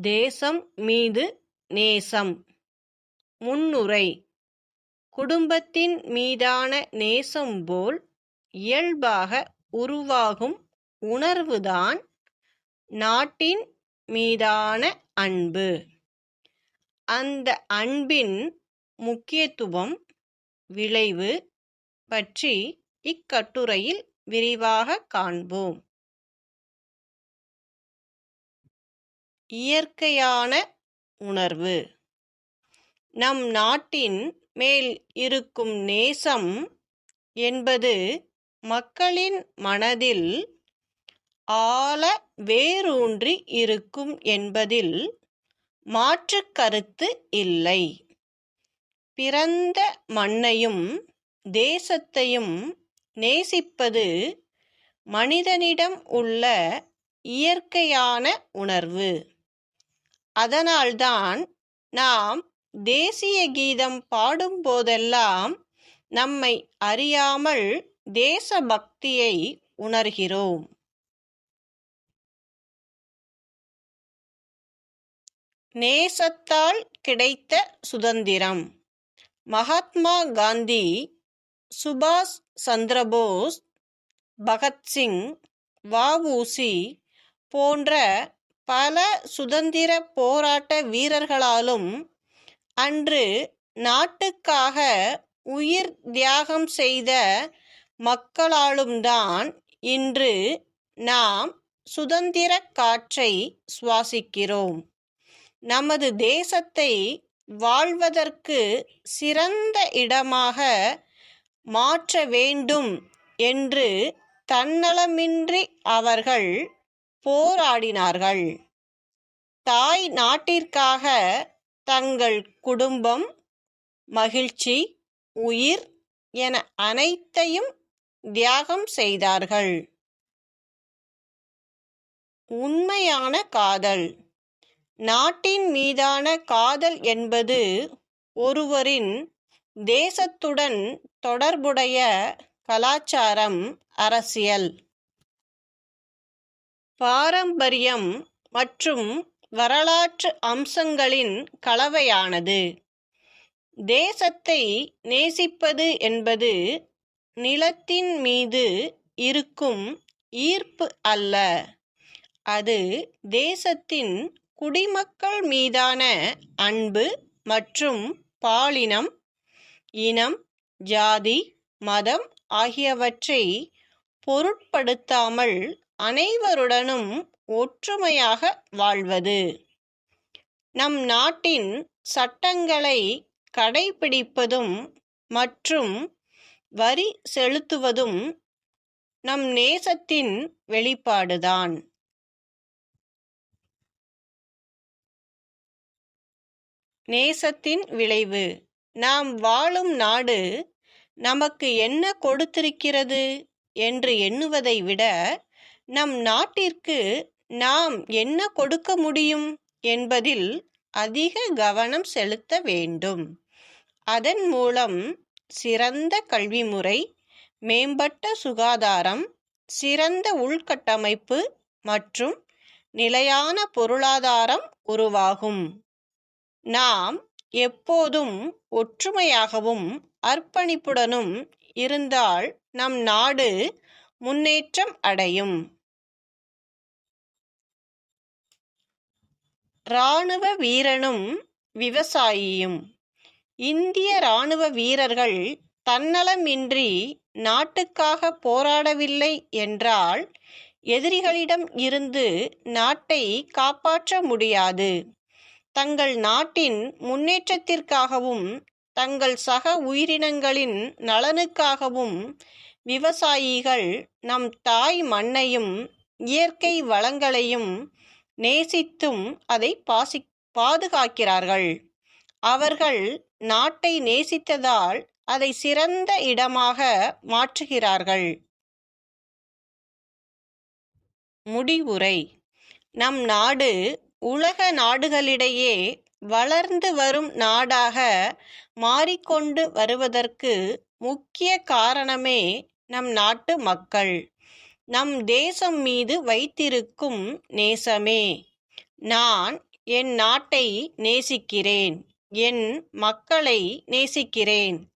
தேசம் மீது நேசம். முன்னுரை. குடும்பத்தின் மீதான நேசம் போல் இயல்பாக உருவாகும் உணர்வுதான் நாட்டின் மீதான அன்பு. அந்த அன்பின் முக்கியத்துவம் விளைவு பற்றி இக்கட்டுரையில் விரிவாக காண்போம். இயற்கையான உணர்வு. நம் நாட்டின் மேல் இருக்கும் நேசம் என்பது மக்களின் மனதில் ஆழ வேரூன்றி இருக்கும் என்பதில் மாற்று கருத்து இல்லை. பிறந்த மண்ணையும் தேசத்தையும் நேசிப்பது மனிதனிடம் உள்ள இயற்கையான உணர்வு. அதனால்தான் நாம் தேசிய கீதம் பாடும்போதெல்லாம் நம்மை அறியாமல் தேசபக்தியை உணர்கிறோம். நேசத்தால் கிடைத்த சுதந்திரம். மகாத்மா காந்தி சுபாஷ் சந்திரபோஸ் பகத்சிங் வஉசி போன்ற பல சுதந்திர போராட்ட வீரர்களாலும் அன்று நாட்டுக்காக உயிர் தியாகம் செய்த மக்களாலும்தான் இன்று நாம் சுதந்திர காற்றை சுவாசிக்கிறோம். நமது தேசத்தை வாழ்வதற்கு சிறந்த இடமாக மாற்ற வேண்டும் என்று தன்னலமின்றி அவர்கள் போராடினார்கள். தாய் நாட்டிற்காக தங்கள் குடும்பம் மகிழ்ச்சி உயிர் என அனைத்தையும் தியாகம் செய்தார்கள். உண்மையான காதல். நாட்டின் மீதான காதல் என்பது ஒருவரின் தேசத்துடன் தொடர்புடைய கலாச்சாரம் அரசியல். பாரம்பரியம் மற்றும் வரலாற்று அம்சங்களின் கலவையானது. தேசத்தை நேசிப்பது என்பது நிலத்தின் மீது இருக்கும் ஈர்ப்பு அல்ல. அது தேசத்தின் குடிமக்கள் மீதான அன்பு மற்றும் பாலினம் இனம் ஜாதி மதம் ஆகியவற்றை பொருட்படுத்தாமல் அனைவருடனும் ஒற்றுமையாக வாழ்வது. நம் நாட்டின் சட்டங்களை கடைபிடிப்பதும் மற்றும் வரி செலுத்துவதும் நம் நேசத்தின் வெளிப்பாடுதான். நேசத்தின் விளைவு. நாம் வாழும் நாடு நமக்கு என்ன கொடுத்திருக்கிறது என்று எண்ணுவதை விட நம் நாட்டிற்கு நாம் என்ன கொடுக்க முடியும்? என்பதில் அதிக கவனம் செலுத்த வேண்டும். அதன் மூலம் சிறந்த கல்வி முறை மேம்பட்ட சுகாதாரம் சிறந்த உள்கட்டமைப்பு மற்றும் நிலையான பொருளாதாரம் உருவாகும். நாம் எப்போதும் ஒற்றுமையாகவும் அர்ப்பணிப்புடனும் இருந்தால் நம் நாடு முன்னேற்றம் அடையும். இராணுவ வீரனும் விவசாயியும். இந்திய இராணுவ வீரர்கள் தன்னலமின்றி நாட்டுக்காக போராடவில்லை என்றால் எதிரிகளிடம் இருந்து நாட்டை காப்பாற்ற முடியாது. தங்கள் நாட்டின் முன்னேற்றத்திற்காகவும் தங்கள் சக உயிரினங்களின் நலனுக்காகவும் விவசாயிகள் நம் தாய் மண்ணையும் இயற்கை வளங்களையும் நேசித்தும் அதை பாசி பாதுகாக்கிறார்கள். அவர்கள் நாட்டை நேசித்ததால் அதை சிறந்த இடமாக மாற்றுகிறார்கள். முடிவுரை. நம் நாடு உலக நாடுகளிடையே வளர்ந்து வரும் நாடாக மாறிக்கொண்டு வருவதற்கு முக்கிய காரணமே நம் நாட்டு மக்கள். நம் தேசம் மீது வைத்திருக்கும் நேசமே. நான் என் நாட்டை நேசிக்கிறேன். என் மக்களை நேசிக்கிறேன்.